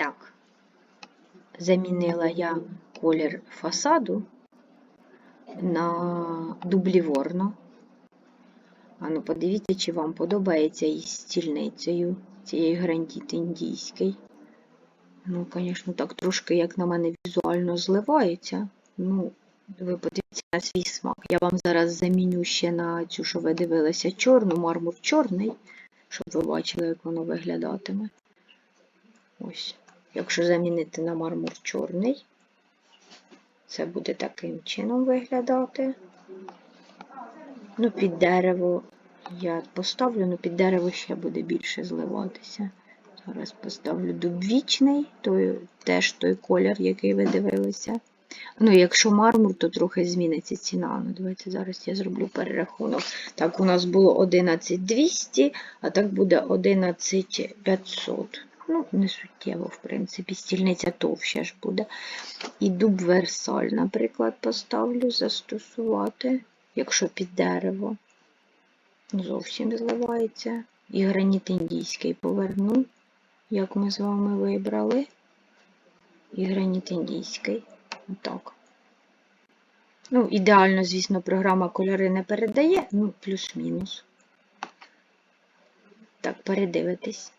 Так, замінила я колір фасаду на дубліворно. А ну подивіться, чи вам подобається із стільницею цієї грандіт індійський. Ну, звісно, так трошки, як на мене, візуально зливається. Ну, ви подивіться на свій смак. Я вам зараз заміню ще на цю, що ви дивилися, чорну, мармур чорний, щоб ви бачили, як воно виглядатиме. Ось. Якщо замінити на мармур чорний, це буде таким чином виглядати. Ну, під дерево я поставлю, ну під дерево ще буде більше зливатися. Зараз поставлю дубвічний, той, теж той колір, який ви дивилися. Ну, якщо мармур, то трохи зміниться ціна. Ну, давайте зараз я зроблю перерахунок. Так, у нас було 11200, а так буде 11500. Ну, не суттєво, в принципі, стільниця товща ж буде. І дуб Версаль, наприклад, поставлю застосувати, якщо під дерево. Зовсім зливається. І граніт індійський поверну, як ми з вами вибрали. І граніт індійський. Отак. Ну, ідеально, звісно, програма кольори не передає, ну, плюс-мінус. Так, передивитись.